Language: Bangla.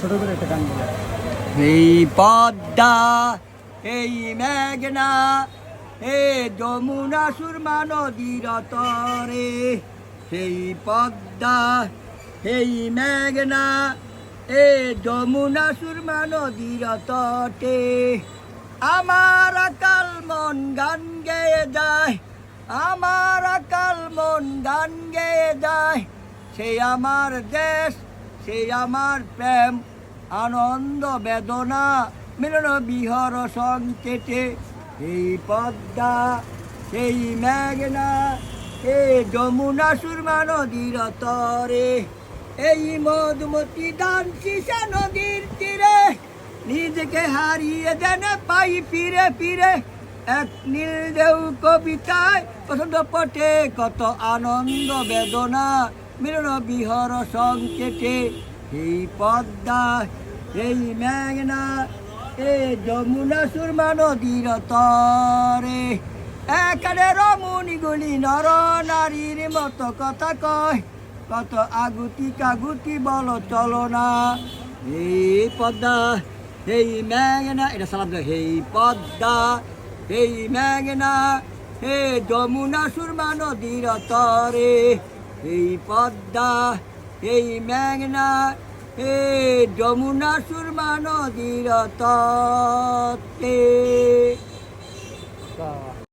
ছোট করে একটা গান বলে। এই পদ্মা, এই মেঘনা হে যমুনা সুরমা নদীর তরে। সেই পদ্মা এই মেঘনা, এ যমুনা সুরমা নদীর তটে। আমার আকাল মন গান গেয়ে যায়, আমার কাল মন গান গেয়ে যায়। সেই আমার দেশ সেই আমার প্রেম আনন্দ বেদনা মিলন বিহর সংকেতে। এই পদ্মা, সেই মেঘনা, এ যমুনা সুরমা নদীর তরে। এই মধুমতি দান সে নদীর তীরে। নিজেকে হারিয়ে যেন পাই ফিরে ফিরে। এক নীল দেউ কবিতায় পছন্দ পটে কত আনন্দ বেদনা মিলন বিহর সংকেতে। এই পদ্মা, এই মেঘনা, এ যমুনা সুরমা নদীর তরে। এখানে রমণীগুলি নর নারীর মতো কথা কয়, কত আগুতি কাগুতি বলো চলো না। এই পদ্মা, এই মেঘনা, এটা সালাম এই পদ্মা, এই মেঘনা হে যমুনা সুরমা নদীর তরে। এই পদ্মা, এই মেঘনা হে যমুনা সুরমা নদীর তা